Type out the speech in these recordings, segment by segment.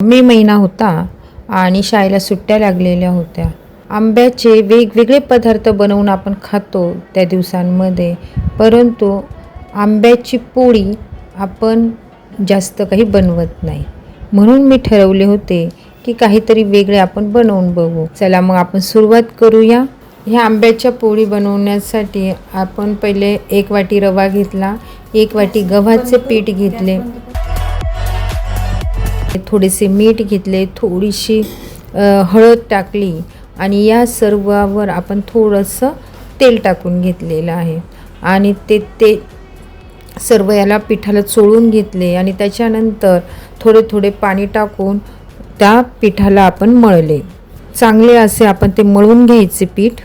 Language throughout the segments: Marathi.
मे महिना होता आणि शाळेला सुट्ट्या लागलेल्या होत्या. आंब्याचे वेगवेगळे पदार्थ बनवून आपण खातो त्या दिवसांमध्ये. परंतु आंब्याची पोळी आपण जास्त काही बनवत नाही. म्हणून मी ठरवले होते की काहीतरी वेगळे आपण बनवून बघू. चला मग आपण सुरुवात करूया. ह्या आंब्याच्या पोळी बनवण्यासाठी आपण पहिले एक वाटी रवा घेतला एक वाटी गव्हाचे पीठ घेतले थोडेसे मीठ घेतले थोडीशी हळद टाकली आणि या सर्वावर आपण थोडंसं तेल टाकून घेतलेलं आहे. आणि ते ते सर्व याला पिठाला चोळून घेतले आणि त्याच्यानंतर थोडे थोडे पाणी टाकून त्या पिठाला आपण मळले. चांगले असे आपण ते मळून घ्यायचे पीठ.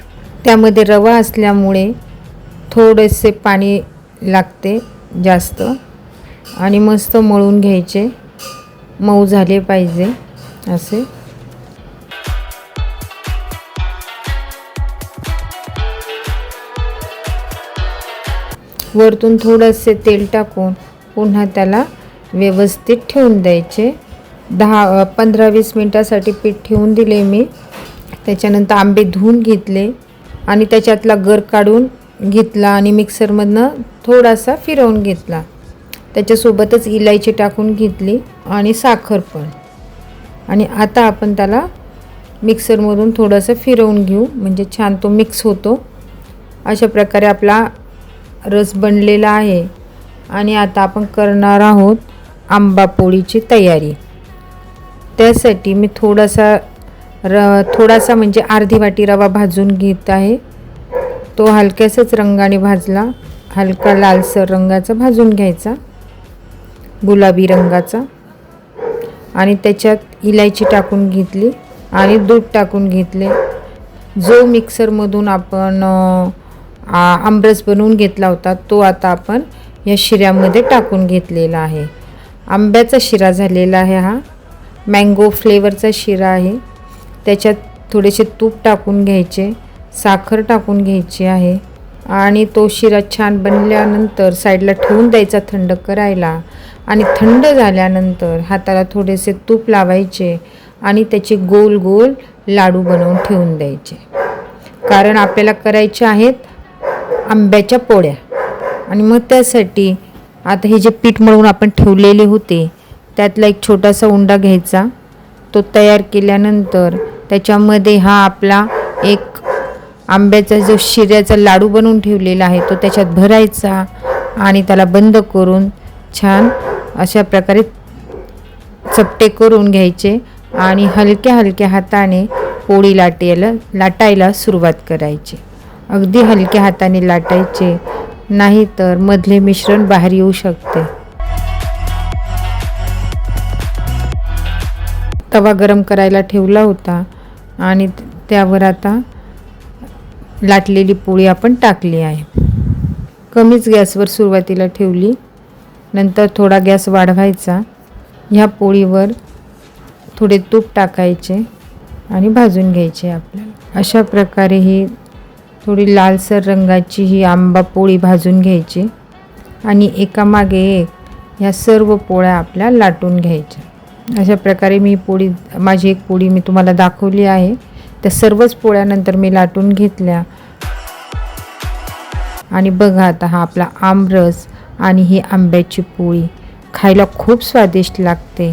त्यामध्ये रवा असल्यामुळे थोडेसे पाणी लागते जास्त आणि मस्त मळून घ्यायचे. मऊ झाले पाहिजे असे. वरतून थोडंसे तेल टाकून पुन्हा त्याला व्यवस्थित ठेवून द्यायचे. दहा पंधरा वीस मिनटासाठी पीठ ठेवून दिले मी. त्याच्यानंतर आंबे धुवून घेतले आणि त्याच्यातला गर काढून घेतला आणि मिक्सरमधनं थोडासा फिरवून घेतला. त्याच्यासोबतच इलायची टाकून घेतली आणि साखर पण. आणि आता आपण त्याला मिक्सरमधून थोडंसं फिरवून घेऊ म्हणजे छान तो मिक्स होतो. अशा प्रकारे आपला रस बनलेला आहे. आणि आता आपण करणार आहोत आंबा पोळीची तयारी. त्यासाठी मी थोडासा र थोडासा म्हणजे अर्धी वाटी रवा भाजून घेत आहे. तो हलक्यासच रंगाने भाजला. हलका लालसर रंगाचा भाजून घ्यायचा. गुलाबी रंगाचा. आणि त्याच्यात इलायची टाकून घेतली आणि दूध टाकून घेतले. जो मिक्सरमधून आपण आंब्रस बनवून घेतला होता तो आता आपण या शिऱ्यामध्ये टाकून घेतलेला आहे. आंब्याचा शिरा झालेला आहे हा. मँगो फ्लेवरचा शिरा आहे. त्याच्यात थोडेसे तूप टाकून घ्यायचे साखर टाकून घ्यायची आहे. आणि तो शिरा छान बनल्यानंतर साईडला ठेवून द्यायचा थंड करायला. आणि थंड झाल्यानंतर हाताला थोडेसे तूप लावायचे आणि त्याचे गोल गोल लाडू बनवून ठेवून द्यायचे. कारण आपल्याला करायचे आहेत आंब्याच्या पोळ्या. आणि मग त्यासाठी आता हे जे पीठ मळून आपण ठेवलेले होते त्यातला एक छोटासा उंडा घ्यायचा. तो तयार केल्यानंतर त्याच्यामध्ये हा आपला एक आंब्याचा जो शिऱ्याचा लाडू बनवून ठेवलेला आहे तो त्याच्यात भरायचा आणि त्याला बंद करून छान अशा प्रकारे चपटे करून घ्यायचे आणि हलक्या हलक्या हाताने पोळी लाटायला लाटायला सुरुवात करायची. अगदी हलक्या हाताने लाटायचे नाही तर मधले मिश्रण बाहेर येऊ शकते. तवा गरम करायला ठेवला होता आणि त्यावर आता लाटलेली पोळी आपण टाकली आहे. कमीच गॅसवर सुरुवातीला ठेवली. नंतर थोडा गॅस वाढवायचा. ह्या पोळीवर थोडे तूप टाकायचे आणि भाजून घ्यायचे आपल्याला. अशा प्रकारे ही थोडी लालसर रंगाची ही आंबा पोळी भाजून घ्यायची आणि एकामागे एक ह्या सर्व पोळ्या आपल्या लाटून घ्यायच्या. अशा प्रकारे मी पोळी माझी एक पोळी मी तुम्हाला दाखवली आहे. त्या सर्वच पोळ्यानंतर मी लाटून घेतल्या. आणि बघा आता हा आपला आमरस आणि ही आंब्याची पोळी खायला खूप स्वादिष्ट लागते.